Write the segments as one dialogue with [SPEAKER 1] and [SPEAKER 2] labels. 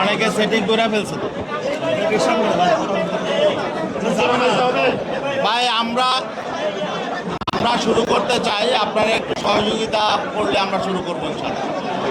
[SPEAKER 1] অনেকে সেটিং করে ফেলছে তো। ভাই, আমরা আমরা শুরু করতে চাই, আপনারা একটু সহযোগিতা করলে আমরা শুরু করব ইনশাআল্লাহ।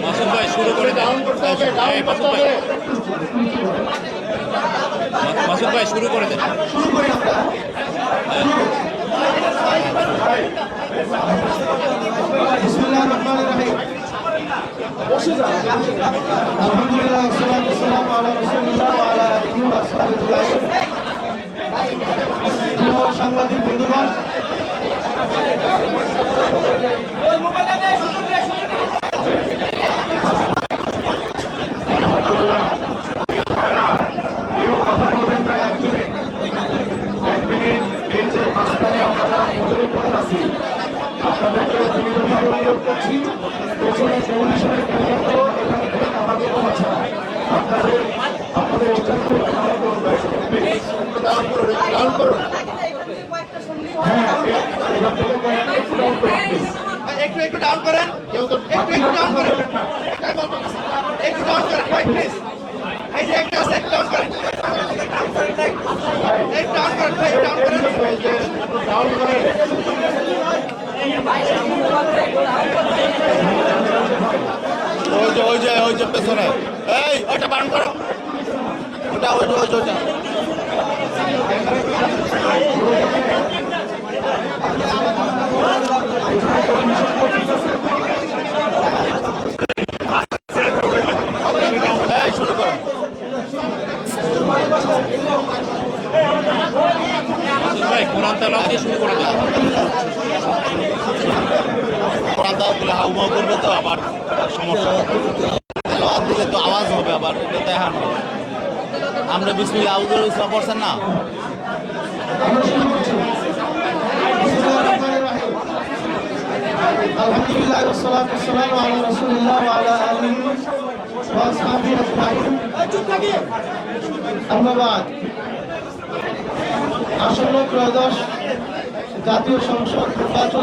[SPEAKER 2] মাসুদ ভাই শুরু করে দেন এই মাসুদ ভাই মাসুদ ভাই শুরু করে দেন
[SPEAKER 3] বিসমিল্লাহির রহমানির রহিম আলহামদুলিল্লাহ ওয়াসসালাতু ওয়াসসালামু আলা রাসূলিল্লাহ ওয়া আলা আলিহি ওয়া সাহবিহি আজমাইন প্রিয় সাংবাদিক বন্ধুগণ
[SPEAKER 1] একটু একটু ডাউন করেন একটু একটু ডাউন করেন একটু ডাউন করেন ভাই প্লিজ এই যে একটা আছে একটু ডাউন করেন একটু ডাউন করেন ভাই ডাউন করেন ডাউন করেন ওই যে ওই যে ওই যে পেছনে এই ওটা বান করো ওটা ওই যে ওই যে ওটা
[SPEAKER 2] কোরআন তালাওয়াত দিয়ে শুরু করে দেন
[SPEAKER 1] তো আবার দিলে তো আওয়াজ হবে আবার। আমরা ইসলাম পড়ছেন না?
[SPEAKER 3] আলহামদুলিল্লাহ আসন্ন ত্রয়োদশ জাতীয় সংসদ নির্বাচন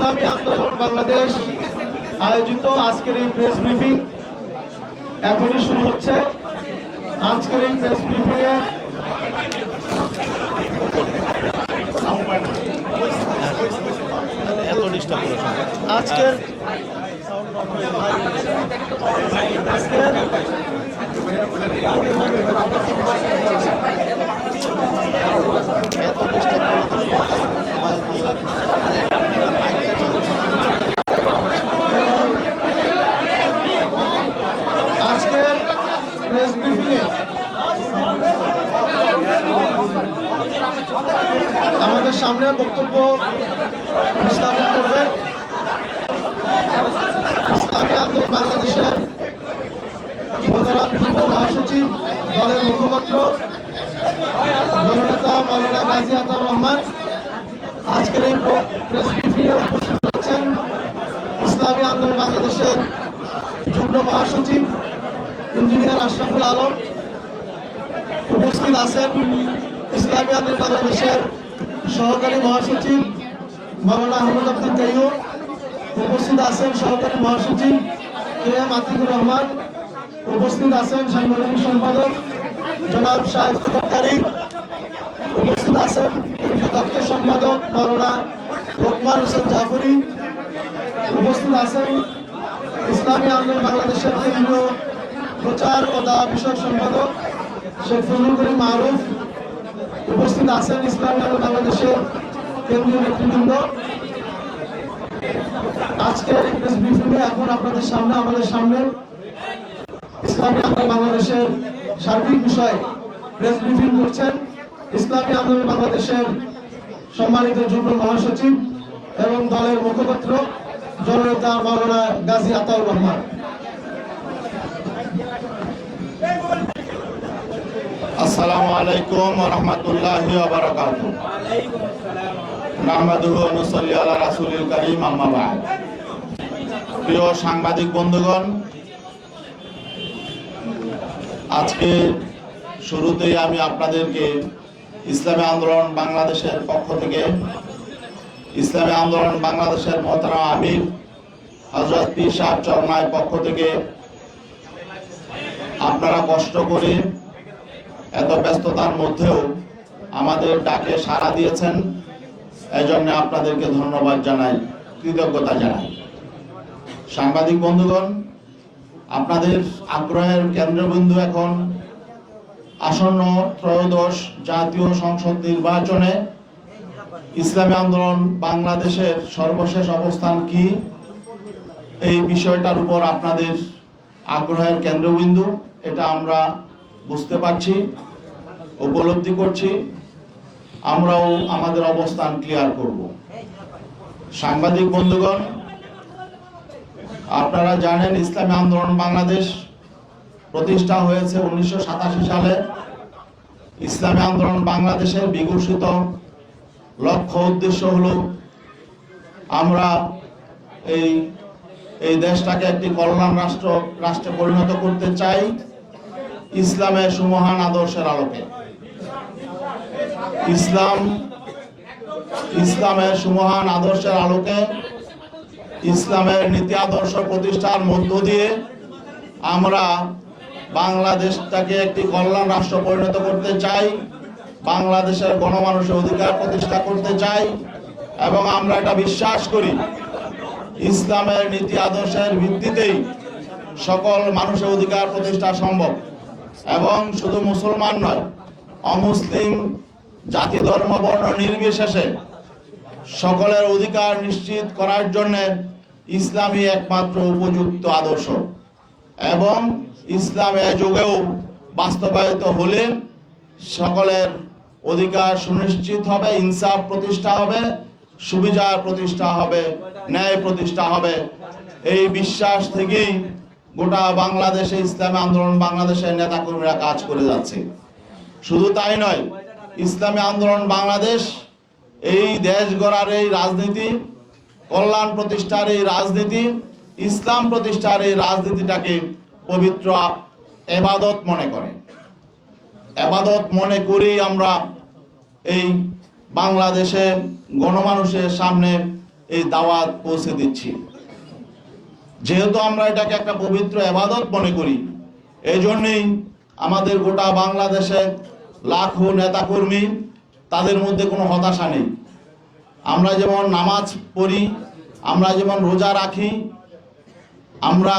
[SPEAKER 3] ইসলামী আন্দোলন বাংলাদেশ আয়োজিত আজকের এই প্রেস ব্রিফিং এখনই শুরু হচ্ছে। আজকের এই প্রেস ব্রিফিংয়ে আজকের আজকের আমাদের সামনে বক্তব্য স্থাপন করবেন। বাংলাদেশের আজকের ইসলামী আন্দোলন বাংলাদেশের যুগ্ম মহাসচিব, ইঞ্জিনিয়ার আশরাফুল আলম। উপস্থিত আছেন ইসলামী আন্দোলন বাংলাদেশের সহকারী মহাসচিব মৌলানা আহমদ আব্দুল তাইয়ুব উপস্থিত আছেন সহকারী মহাসচিব কে এম আতিকুর রহমান, উপস্থিত আছেন সাংগঠনিক সম্পাদক জনাব তারিক, উপস্থিত আছেন দপ্তর সম্পাদক মৌলানা লোকমান হোসেন জাফরি, উপস্থিত আছেন ইসলামী আন্দোলন বাংলাদেশের কেন্দ্রীয় প্রচার ও দাওয়া বিষয়ক সম্পাদক শেখ ফজলুল করিম মারুফ উপস্থিত আছেন ইসলাম বাংলাদেশের কেন্দ্রীয় নেতৃবৃন্দ। আজকের প্রেস এখন আপনাদের সামনে, আমাদের সামনে ইসলামী আন্দোলন বাংলাদেশের সার্বিক বিষয়ে প্রেস ব্রিফিং করছেন ইসলামী আন্দোলন বাংলাদেশের সম্মানিত যুগ্ম মহাসচিব এবং দলের মুখপাত্র জননেতা মাওলানা গাজী আতাউর রহমান।
[SPEAKER 1] আসসালামু আলাইকুম রহমতুল্লাহ বারকাত নাহমাদুহু নুসাল্লি আলা রাসূলিল কারীম, আম্মা বা'দ। প্রিয় সাংবাদিক বন্ধুগণ, আজকে শুরুতেই আমি আপনাদেরকে ইসলামী আন্দোলন বাংলাদেশের পক্ষ থেকে, ইসলামী আন্দোলন বাংলাদেশের মহতারাম আমির হজরত পীর সাহেব চরমায়ের পক্ষ থেকে আপনারা কষ্ট করে এত ব্যস্ততার মধ্যেও আমাদের ডাকে সাড়া দিয়েছেন। এই জন্য আপনাদেরকে ধন্যবাদ জানাই, কৃতজ্ঞতা জানাই। সাংবাদিক বন্ধুগণ, আপনাদের আগ্রহের কেন্দ্রবিন্দু এখন আসন্ন ত্রয়োদশ জাতীয় সংসদ নির্বাচনে ইসলামী আন্দোলন বাংলাদেশের সর্বশেষ অবস্থান কি? এই বিষয়টার উপর আপনাদের আগ্রহের কেন্দ্রবিন্দু, এটা আমরা বুঝতে পারছি, উপলব্ধি করছি, আমরাও আমাদের অবস্থান ক্লিয়ার করব। সাংবাদিক বন্ধুগণ, আপনারা জানেন ইসলামী আন্দোলন বাংলাদেশ প্রতিষ্ঠা হয়েছে উনিশশো সাতাশি সালে। ইসলামী আন্দোলন বাংলাদেশের বিঘোষিত লক্ষ্য উদ্দেশ্য হলো, আমরা এই এই দেশটাকে একটি কল্যাণ রাষ্ট্র, রাষ্ট্রে পরিণত করতে চাই। ইসলামের সুমহান আদর্শের আলোকে। ইসলাম, ইসলামের সুমহান আদর্শের আলোকে ইসলামের নীতি আদর্শ প্রতিষ্ঠার মধ্য দিয়ে আমরা বাংলাদেশটাকে একটি কল্যাণ রাষ্ট্র পরিণত করতে চাই, বাংলাদেশের গণমানুষের অধিকার প্রতিষ্ঠা করতে চাই এবং আমরা এটা বিশ্বাস করি, ইসলামের নীতি আদর্শের ভিত্তিতেই সকল মানুষের অধিকার প্রতিষ্ঠা সম্ভব। এবং শুধু মুসলমান নয়, অমুসলিম জাতি ধর্ম বর্ণ নির্বিশেষে সকলের অধিকার নিশ্চিত করার জন্য ইসলামই একমাত্র উপযুক্ত আদর্শ। এবং ইসলাম যুগেও বাস্তবায়িত হলে সকলের অধিকার সুনিশ্চিত হবে, ইনসাফ প্রতিষ্ঠা হবে, সুবিচার প্রতিষ্ঠা হবে, ন্যায় প্রতিষ্ঠা হবে। এই বিশ্বাস থেকেই গোটা বাংলাদেশে ইসলামী আন্দোলন বাংলাদেশের নেতাকর্মীরা কাজ করে যাচ্ছে। শুধু তাই নয়, ইসলামী আন্দোলন বাংলাদেশ, এই দেশ গড়ার এই রাজনীতি, কল্যাণ প্রতিষ্ঠার এই রাজনীতি, ইসলাম প্রতিষ্ঠার এই রাজনীতিটাকে পবিত্র এবাদত মনে করে। এবাদত মনে করেই আমরা এই বাংলাদেশে গণমানুষের সামনে এই দাওয়াত পৌঁছে দিচ্ছি। যেহেতু আমরা এটাকে একটা পবিত্র এবাদত মনে করি এই জন্যেই আমাদের গোটা বাংলাদেশে লাখো নেতাকর্মী তাদের মধ্যে কোনো হতাশা নেই। আমরা যেমন নামাজ পড়ি, আমরা যেমন রোজা রাখি, আমরা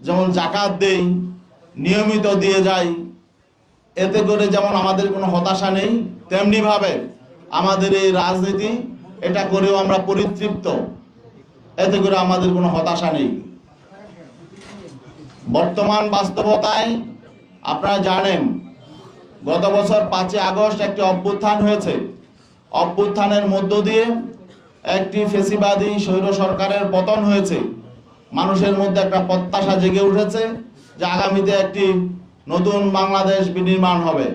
[SPEAKER 1] যেমন জাকাত দেই, নিয়মিত দিয়ে যাই, এতে করে যেমন আমাদের কোনো হতাশা নেই, তেমনিভাবে আমাদের এই রাজনীতি, এটা করেও আমরা পরিতৃপ্ত। এতে করে আমাদের কোনো হতাশা নেই। বর্তমান বাস্তবতায় আপনারা জানেন, গত বছর পাঁচই আগস্ট একটি অভ্যুত্থান হয়েছে। অভ্যুত্থানের মধ্য দিয়ে একটি ফেসিবাদী স্বৈর সরকারের পতন হয়েছে। মানুষের মধ্যে একটা প্রত্যাশা জেগে উঠেছে যে আগামীতে একটি নতুন বাংলাদেশ বিনির্মাণ হবে।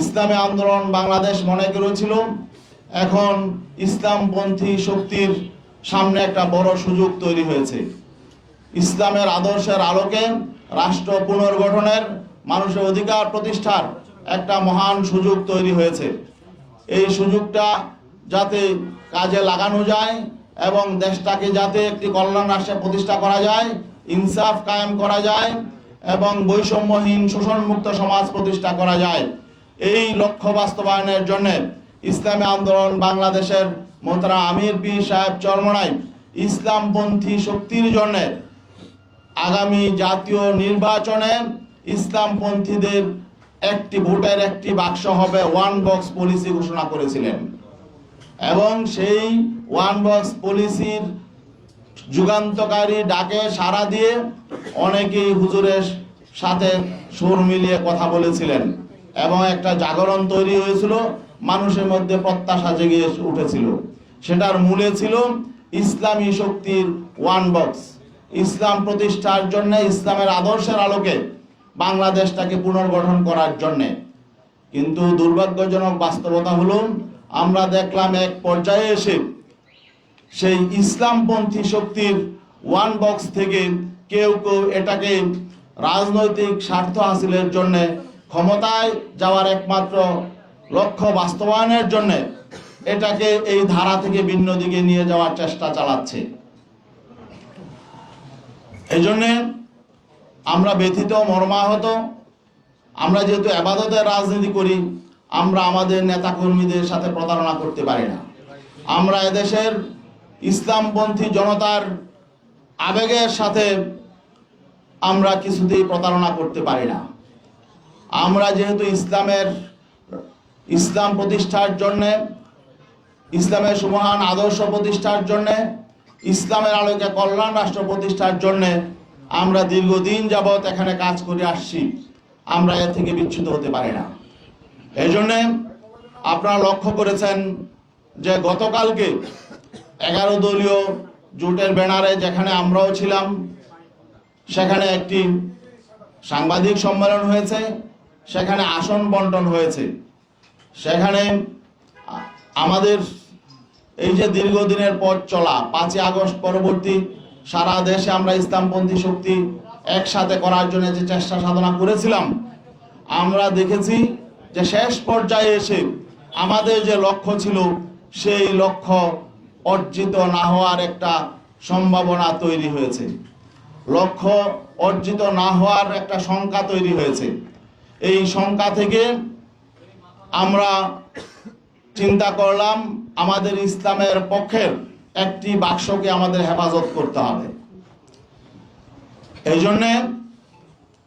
[SPEAKER 1] ইসলামী আন্দোলন বাংলাদেশ মনে করেছিল, এখন ইসলামপন্থী শক্তির সামনে একটা বড় সুযোগ তৈরি হয়েছে। ইসলামের আদর্শের আলোকে রাষ্ট্র পুনর্গঠনের মানুষের অধিকার প্রতিষ্ঠার একটা মহান সুযোগ তৈরি হয়েছে। এই সুযোগটা যাতে কাজে লাগানো যায় এবং দেশটাকে যাতে একটি কল্যাণ রাষ্ট্রে প্রতিষ্ঠা করা যায়, ইনসাফ কায়েম করা যায় এবং বৈষম্যহীন, শোষণমুক্ত সমাজ প্রতিষ্ঠা করা যায়। এই লক্ষ্য বাস্তবায়নের জন্য ইসলামী আন্দোলন বাংলাদেশের মোহতারা আমির পীর সাহেব চরমনাই ইসলামপন্থী শক্তির জন্য আগামী জাতীয় নির্বাচনে ইসলামপন্থীদের একটি ভোটের একটি বাক্স হবে ওয়ান বক্স পলিসি ঘোষণা করেছিলেন। এবং সেই ওয়ান বক্স পলিসির যুগান্তকারী ডাকে সাড়া দিয়ে অনেকেই হুজুরের সাথে সুর মিলিয়ে কথা বলেছিলেন। এবং একটা জাগরণ তৈরি হয়েছিল। মানুষের মধ্যে প্রত্যাশা জেগে উঠেছিল। সেটার মূলে ছিল ইসলামী শক্তির ওয়ান বক্স ইসলাম প্রতিষ্ঠার জন্য, ইসলামের আদর্শের আলোকে বাংলাদেশটাকে পুনর্গঠন করার জন্যে। কিন্তু দুর্ভাগ্যজনক বাস্তবতা হলো, আমরা দেখলাম এক পর্যায়ে এসে সেই ইসলামপন্থী শক্তির ওয়ান বক্স থেকে কেউ কেউ এটাকে রাজনৈতিক স্বার্থ হাসিলের জন্য ক্ষমতায় যাওয়ার একমাত্র লক্ষ্য বাস্তবায়নের জন্য এটাকে এই ধারা থেকে ভিন্ন দিকে নিয়ে যাওয়ার চেষ্টা চালাচ্ছে। এই জন্যে আমরা ব্যথিত, মর্মাহত, আমরা যেহেতু আবাদতের রাজনীতি করি, আমরা আমাদের নেতাকর্মীদের সাথে প্রতারণা করতে পারি না। আমরা এদেশের ইসলামপন্থী জনতার আবেগের সাথে আমরা কিছুতেই প্রতারণা করতে পারি না। আমরা যেহেতু ইসলামের ইসলাম প্রতিষ্ঠার জন্যে, ইসলামের সুমহান আদর্শ প্রতিষ্ঠার জন্যে, ইসলামের আলোকে কল্যাণ রাষ্ট্র প্রতিষ্ঠার জন্যে আমরা দীর্ঘদিন যাবৎ এখানে কাজ করে আসছি। আমরা এর থেকে বিচ্যুত হতে পারি না। এই জন্যে আপনারা লক্ষ্য করেছেন যে গতকালকে এগারো দলীয় জোটের ব্যানারে যেখানে আমরাও ছিলাম, সেখানে একটি সাংবাদিক সম্মেলন হয়েছে, সেখানে আসন বন্টন হয়েছে। সেখানে আমাদের এই যে দীর্ঘদিনের পথ চলা, পাঁচই আগস্ট পরবর্তী সারা দেশে আমরা ইসলামপন্থী শক্তি একসাথে করার জন্য যে চেষ্টা সাধনা করেছিলাম, আমরা দেখেছি যে শেষ পর্যায়ে এসে আমাদের যে লক্ষ্য ছিল, সেই লক্ষ্য অর্জিত না হওয়ার একটা সম্ভাবনা তৈরি হয়েছে। লক্ষ্য অর্জিত না হওয়ার একটা শঙ্কা তৈরি হয়েছে। এই শঙ্কা থেকে আমরা চিন্তা করলাম, আমাদের ইসলামের পক্ষের একটি বাক্সকে আমাদের হেফাজত করতে হবে। এই জন্যে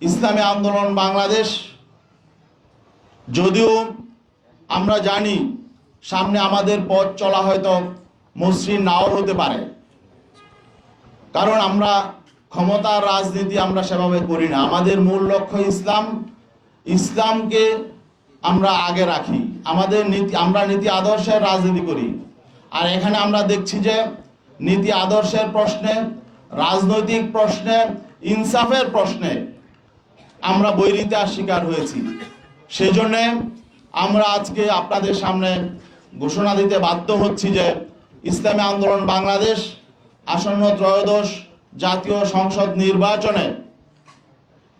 [SPEAKER 1] ইসলামী আন্দোলন বাংলাদেশ, যদিও আমরা জানি সামনে আমাদের পথ চলা হয়তো মসৃণ নাও হতে পারে। কারণ আমরা ক্ষমতার রাজনীতি আমরা সেভাবে করি না। আমাদের মূল লক্ষ্য ইসলাম। ইসলামকে আমরা আগে রাখি। আমাদের নীতি, আমরা নীতি আদর্শের রাজনীতি করি। আর এখানে আমরা দেখছি যে নীতি আদর্শের প্রশ্নে, রাজনৈতিক প্রশ্নে, ইনসাফের প্রশ্নে আমরা বৈরিতার শিকার হয়েছি। সেই জন্যে আমরা আজকে আপনাদের সামনে ঘোষণা দিতে বাধ্য হচ্ছি যে ইসলামী আন্দোলন বাংলাদেশ, আসন্ন ত্রয়োদশ জাতীয় সংসদ নির্বাচনে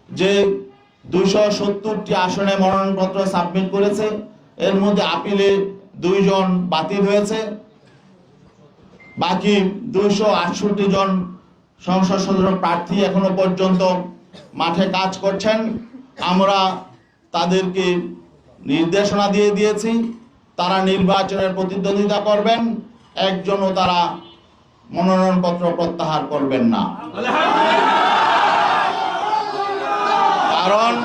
[SPEAKER 1] যে দুইশো সত্তরটি আসনে মনোনয়নপত্র সাবমিট করেছে। এর মধ্যে আপিলে দুইজন বাতিল হয়েছে। বাকি দুইশো আটষট্টি জন সংসদ সদস্য প্রার্থী এখনও পর্যন্ত মাঠে কাজ করছেন। আমরা তাদেরকে নির্দেশনা দিয়ে দিয়েছি, তারা নির্বাচনের প্রতিদ্বন্দ্বিতা করবেন, একজনও তারা মনোনয়নপত্র প্রত্যাহার করবেন না। কারণ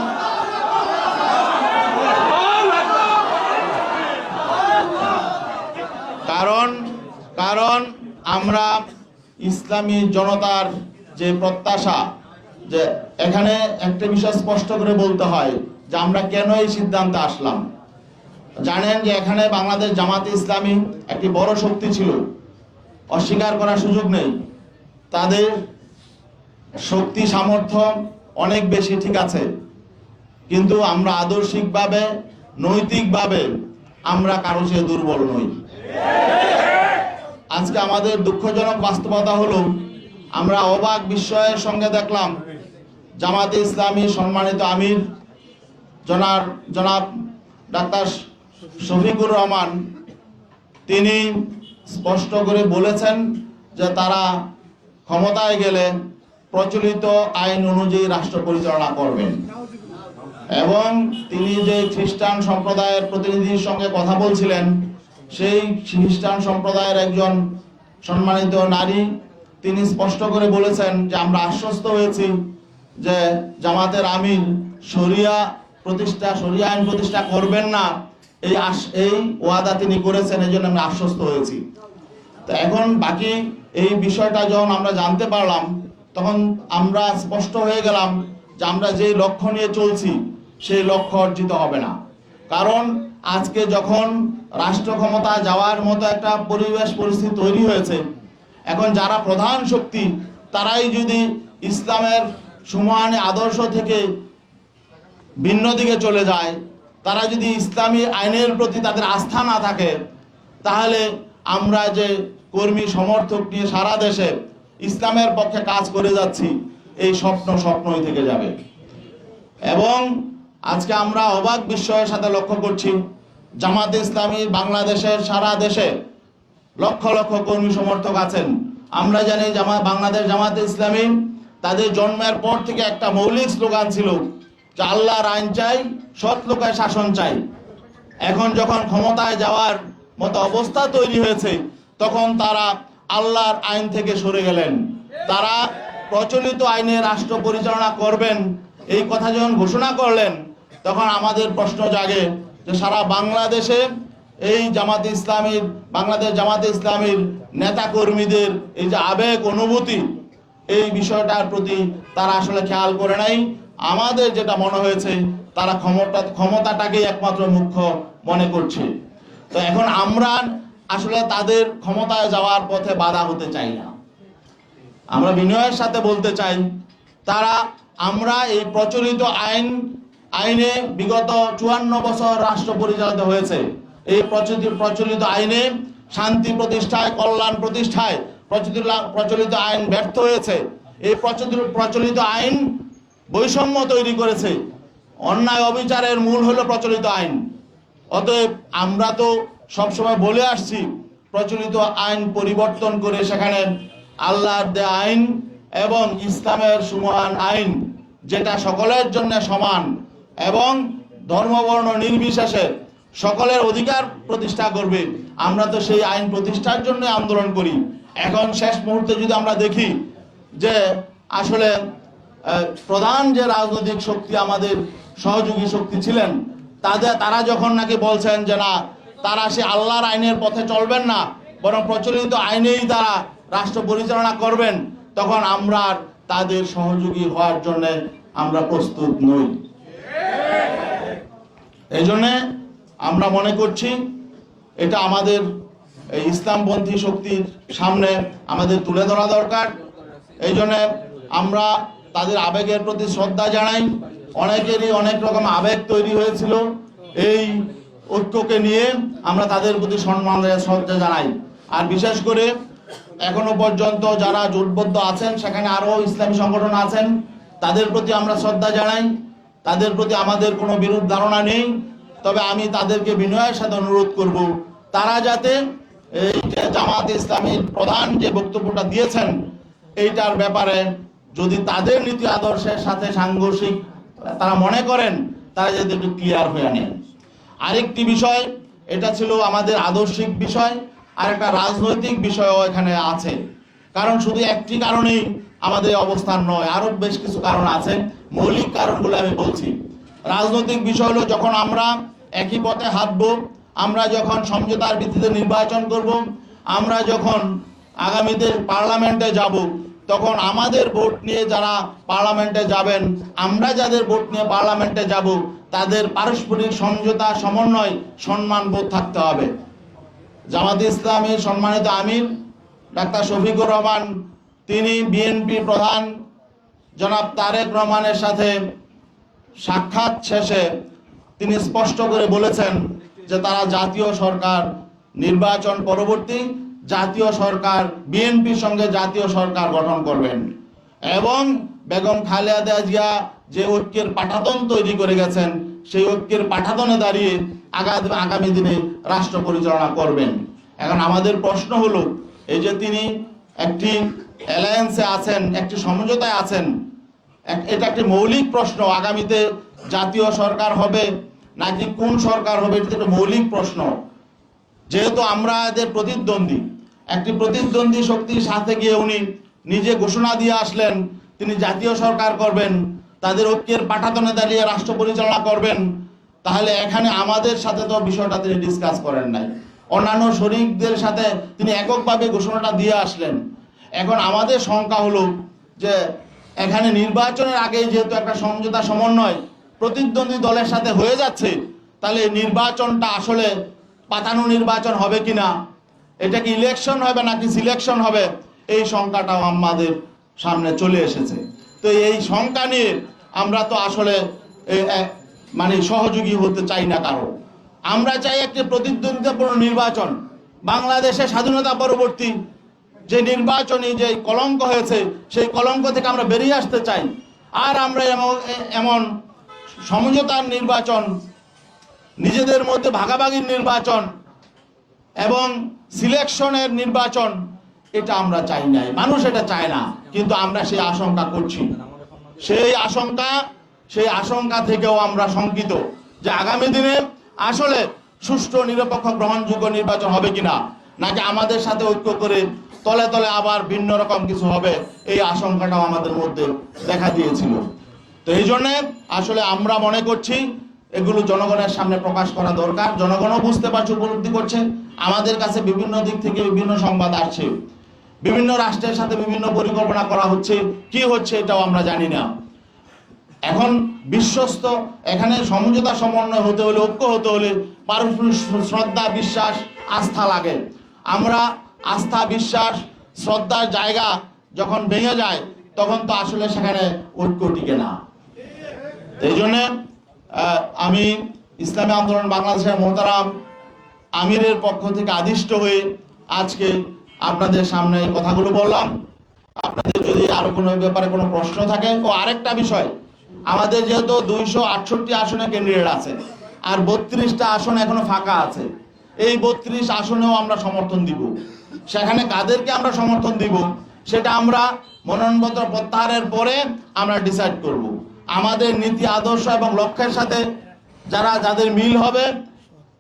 [SPEAKER 1] কারণ কারণ আমরা ইসলামী জনতার যে প্রত্যাশা, যে এখানে একটা বিষয় স্পষ্ট করে বলতে হয় যে আমরা কেন এই সিদ্ধান্তে আসলাম। জানেন যে এখানে বাংলাদেশ জামাতে ইসলামী একটি বড় শক্তি ছিল, অস্বীকার করার সুযোগ নেই। তাদের শক্তি, সামর্থ্য অনেক বেশি ঠিক আছে। কিন্তু আমরা আদর্শিকভাবে, নৈতিকভাবে আমরা কারও চেয়ে দুর্বল নই। আজকে আমাদের দুঃখজনক বাস্তবতা হলো, আমরা অবাক বিস্ময়ের সঙ্গে দেখলাম, জামাতে ইসলামী সম্মানিত আমির জনার, জনাব ডাক্তার শফিকুর রহমান, তিনি স্পষ্ট করে বলেছেন যে তারা ক্ষমতায় গেলে প্রচলিত আইন অনুযায়ী রাষ্ট্র পরিচালনা করবেন। এবং তিনি যে খ্রিস্টান সম্প্রদায়ের প্রতিনিধির সঙ্গে কথা বলছিলেন, সেই খ্রিস্টান সম্প্রদায়ের একজন সম্মানিত নারী তিনি স্পষ্ট করে বলেছেন যে আমরা আশ্বস্ত হয়েছি যে জামাতের আমির শরিয়া প্রতিষ্ঠা, শরিয়া আইন প্রতিষ্ঠা করবেন না। এই এই ওয়াদা তিনি করেছেন এই জন্য আমরা আশ্বস্ত হয়েছি। তো এখন বাকি এই বিষয়টা যখন আমরা জানতে পারলাম তখন আমরা স্পষ্ট হয়ে গেলাম যে আমরা যে লক্ষ্য নিয়ে চলছি, সেই লক্ষ্য অর্জিত হবে না। কারণ আজকে যখন রাষ্ট্র ক্ষমতা যাওয়ার মতো একটা পরিবেশ পরিস্থিতি তৈরি হয়েছে, এখন যারা প্রধান শক্তি, তারাই যদি ইসলামের সমানে আদর্শ থেকে ভিন্ন দিকে চলে যায়, তারা যদি ইসলামী আইনের প্রতি তাদের আস্থা না থাকে, তাহলে আমরা যে কর্মী সমর্থক নিয়ে সারা দেশে ইসলামের পক্ষে কাজ করে যাচ্ছি, এই স্বপ্ন স্বপ্নই থেকে যাবে। এবং আজকে আমরা অবাক বিস্ময়ের সাথে লক্ষ্য করছি, জামাতে ইসলামী বাংলাদেশের সারা দেশে লক্ষ লক্ষ কর্মী সমর্থক আছেন। আমরা জানি জামা, বাংলাদেশ জামাতে ইসলামী তাদের জন্মের পর থেকে একটা মৌলিক স্লোগান ছিল, যে আল্লাহর আইন চাই, সৎ লোকের শাসন চাই। এখন যখন ক্ষমতায় যাওয়ার মতো অবস্থা তৈরি হয়েছে, তখন তারা আল্লাহর আইন থেকে সরে গেলেন। তারা প্রচলিত আইনে রাষ্ট্র পরিচালনা করবেন, এই কথা যখন ঘোষণা করলেন, তখন আমাদের প্রশ্ন জাগে যে সারা বাংলাদেশে এই জামাতে ইসলামীর, বাংলাদেশ জামাতে ইসলামীর নেতা কর্মীদের এই যে আবেগ, অনুভূতি, এই বিষয়টার প্রতি তারা আসলে খেয়াল করে নাই। আমাদের যেটা মনে হয়েছে, তারা ক্ষমতা, ক্ষমতাটাকেই একমাত্র মুখ্য মনে করছে। তো এখন আমরা আসলে তাদের ক্ষমতায় যাওয়ার পথে বাধা হতে চাই না। আমরা বিনয়ের সাথে বলতে চাই, তারা, আমরা এই প্রচলিত আইন, আইনে বিগত চুয়ান্ন বছর রাষ্ট্র পরিচালিত হয়েছে। এই প্রচলিত প্রচলিত আইনে শান্তি প্রতিষ্ঠায়, কল্যাণ প্রতিষ্ঠায় প্রচলিত প্রচলিত আইন ব্যর্থ হয়েছে। এই প্রচলিত আইন বৈষম্য তৈরি করেছে। অন্যায় অবিচারের মূল হলো প্রচলিত আইন। অতএব আমরা তো সবসময় বলে আসছি, প্রচলিত আইন পরিবর্তন করে সেখানে আল্লাহর দে আইন এবং ইসলামের সমান আইন, যেটা সকলের জন্য সমান এবং ধর্মবর্ণ নির্বিশেষে সকলের অধিকার প্রতিষ্ঠা করবে। আমরা তো সেই আইন প্রতিষ্ঠার জন্য আন্দোলন করি। এখন শেষ মুহূর্তে যদি আমরা দেখি যে আসলে প্রধান যে রাজনৈতিক শক্তি, আমাদের সহযোগী শক্তি ছিলেন, তাদের তারা যখন নাকি বলছেন যে না তারা সে আল্লাহর আইনের পথে চলবেন না, বরং প্রচলিত আইনেই তারা রাষ্ট্র পরিচালনা করবেন। তখন আমরা তাদের সহযোগী হওয়ার জন্য আমরা প্রস্তুত নই। এই জন্যে আমরা মনে করছি এটা আমাদের এই ইসলামপন্থী শক্তির সামনে আমাদের তুলে ধরা দরকার। এই জন্যে আমরা তাদের আবেগের প্রতি শ্রদ্ধা জানাই। অনেকেরই অনেক রকম আবেগ তৈরি হয়েছিল। এই ঐক্যকে নিয়ে আমরা তাদের প্রতি সম্মান শ্রদ্ধা জানাই। আর বিশেষ করে এখনও পর্যন্ত যারা জোটবদ্ধ আছেন, সেখানে আরও ইসলামী সংগঠন আছেন, তাদের প্রতি আমরা শ্রদ্ধা জানাই। তাদের প্রতি আমাদের কোনো বিরূপ ধারণা নেই। তবে আমি তাদেরকে বিনয়ের সাথে অনুরোধ করব, তারা যাতে এই যে জামাত ইসলামীর প্রধান যে বক্তব্যটা দিয়েছেন, এইটার ব্যাপারে যদি তাদের নীতি আদর্শের সাথে সাংঘর্ষিক তারা মনে করেন, তারা যাতে একটু ক্লিয়ার হয়ে নেন আরেকটি বিষয়, এটা ছিল আমাদের আদর্শিক বিষয় আর একটা রাজনৈতিক বিষয়ও এখানে আছে। কারণ শুধু একটি কারণেই আমাদের অবস্থান নয় আরও বেশ কিছু কারণ আছে। মৌলিক কারণগুলো আমি বলছি। রাজনৈতিক বিষয় হলো যখন আমরা একই পথে হাঁটবো, আমরা যখন সমঝোতার ভিত্তিতে নির্বাচন করব, আমরা যখন আগামীতে পার্লামেন্টে যাব তখন আমাদের ভোট নিয়ে যারা পার্লামেন্টে যাবেন, আমরা যাদের ভোট নিয়ে পার্লামেন্টে যাব, তাদের পারস্পরিক সমঝোতা, সমন্বয়, সম্মান বোধ থাকতে হবে। জামাত ইসলামের সম্মানিত আমির, ডাক্তার শফিকুর রহমান, তিনি বিএনপি প্রধান। জনাব তারেক রহমানের সাথে সাক্ষাৎ শেষে তিনি স্পষ্ট করে বলেছেন যে তারা জাতীয় সরকার নির্বাচন পরবর্তী জাতীয় সরকার, বিএনপির সঙ্গে জাতীয় সরকার গঠন করবেন। এবং বেগম খালেদা জিয়া যে ঐক্যের পাঠাতন তৈরি করে গেছেন, সেই ঐক্যের পাঠাতনে দাঁড়িয়ে আগামী দিনে রাষ্ট্র পরিচালনা করবেন। এখন আমাদের প্রশ্ন হলো, এই যে তিনি একটি অ্যালায়েন্সে আছেন, একটি সমঝোতায় আছেন এটা একটি মৌলিক প্রশ্ন, আগামীতে জাতীয় সরকার হবে নাকি কোন সরকার হবে, এটা একটা মৌলিক প্রশ্ন। যেহেতু আমরা এদের প্রতিদ্বন্দ্বী একটি প্রতিদ্বন্দ্বী শক্তির সাথে গিয়ে উনি নিজে ঘোষণা দিয়ে আসলেন, তিনি জাতীয় সরকার করবেন, তাদের ঐক্যের পাঠাতনে দাঁড়িয়ে রাষ্ট্র পরিচালনা করবেন, তাহলে এখানে আমাদের সাথে তো বিষয়টা তিনি ডিসকাস করেন নাই। অন্যান্য শরিকদের সাথে তিনি এককভাবে ঘোষণাটা দিয়ে আসলেন। এখন আমাদের শঙ্কা হলো যে এখানে নির্বাচনের আগে যেহেতু একটা সমঝোতা সমন্বয় প্রতিদ্বন্দ্বী দলের সাথে হয়ে যাচ্ছে, তাহলে নির্বাচনটা আসলে পাতানো নির্বাচন হবে কিনা এটা কি ইলেকশন হবে নাকি সিলেকশন হবে? এই শঙ্কাটাও আমাদের সামনে চলে এসেছে। তো এই শঙ্কা নিয়ে আমরা তো আসলে মানে সহযোগী হতে চাই না কারও। আমরা চাই একটি প্রতিদ্বন্দ্বিতাপূর্ণ নির্বাচন। বাংলাদেশে স্বাধীনতা পরবর্তী যে নির্বাচনী যে কলঙ্ক হয়েছে, সেই কলঙ্ক থেকে আমরা বেরিয়ে আসতে চাই। আর আমরা এমন এমন সমঝোতার নির্বাচন, নিজেদের মধ্যে ভাগাভাগির নির্বাচন এবং সিলেকশনের নির্বাচন, এটা আমরা চাই নাই। মানুষ এটা চায় না, কিন্তু আমরা সেই আশঙ্কা করছি। সেই আশঙ্কা সেই আশঙ্কা থেকেও আমরা শঙ্কিত যে আগামী দিনে আসলে সুষ্ঠু, নিরপেক্ষ, গ্রহণযোগ্য নির্বাচন হবে কিনা, নাকি আমাদের সাথে ঐক্য করে তলে তলে আবার ভিন্ন রকম কিছু হবে, এই আশঙ্কাটাও আমাদের মধ্যে দেখা দিয়েছিল। তো এই জন্যে আসলে আমরা মনে করছি এগুলো জনগণের সামনে প্রকাশ করা দরকার। জনগণও বুঝতে পারছে উপলব্ধি করছে আমাদের কাছে বিভিন্ন দিক থেকে বিভিন্ন সংবাদ আসছে। বিভিন্ন রাষ্ট্রের সাথে বিভিন্ন পরিকল্পনা করা হচ্ছে। কি হচ্ছে এটাও আমরা জানি না। এখন বিশ্বস্ত, এখানে সমঝোতা সমন্বয় হতে হলে, ঐক্য হতে হলে পারস্পরিক শ্রদ্ধা, বিশ্বাস, আস্থা লাগে। আমরা আস্থা, বিশ্বাস, শ্রদ্ধার জায়গা যখন ভেঙে যায়, তখন তো আসলে সেখানে ঐক্য টিকে না। এই জন্যে আমি ইসলামী আন্দোলন বাংলাদেশের মোহতারাম আমিরের পক্ষ থেকে আদিষ্ট হয়ে আজকে আপনাদের সামনে এই কথাগুলো বললাম। আপনাদের যদি আরও কোনো ব্যাপারে কোনো প্রশ্ন থাকে, ও আরেকটা বিষয়, আমাদের যেহেতু দুইশো আটষট্টি আসনে ক্যান্ডিডেট আছে আর বত্রিশটা আসন এখনও ফাঁকা আছে, এই বত্রিশ আসনেও আমরা সমর্থন দিব। সেখানে কাদেরকে আমরা সমর্থন দিব, সেটা আমরা মনোনয়নপত্র প্রত্যাহারের পরে আমরা ডিসাইড করব। আমাদের নীতি, আদর্শ এবং লক্ষ্যের সাথে যারা যাদের মিল হবে,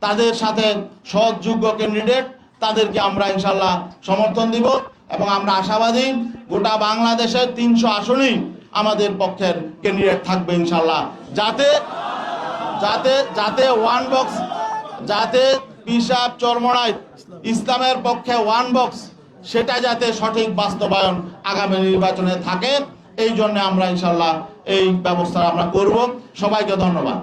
[SPEAKER 1] তাদের সাথে সৎযোগ্য ক্যান্ডিডেট তাদেরকে আমরা ইনশাল্লাহ সমর্থন দিব এবং আমরা আশাবাদী গোটা বাংলাদেশের তিনশো আসনেই আমাদের পক্ষের ক্যান্ডিডেট থাকবে ইনশাল্লাহ যাতে যাতে যাতে ওয়ান বক্স যাতে পিসাব চরমনায় ইসলামের পক্ষে ওয়ান বক্স সেটা যাতে সঠিক বাস্তবায়ন আগামী নির্বাচনে থাকে, এই জন্য আমরা ইনশাল্লাহ এই ব্যবস্থা আমরা করব। সবাইকে ধন্যবাদ।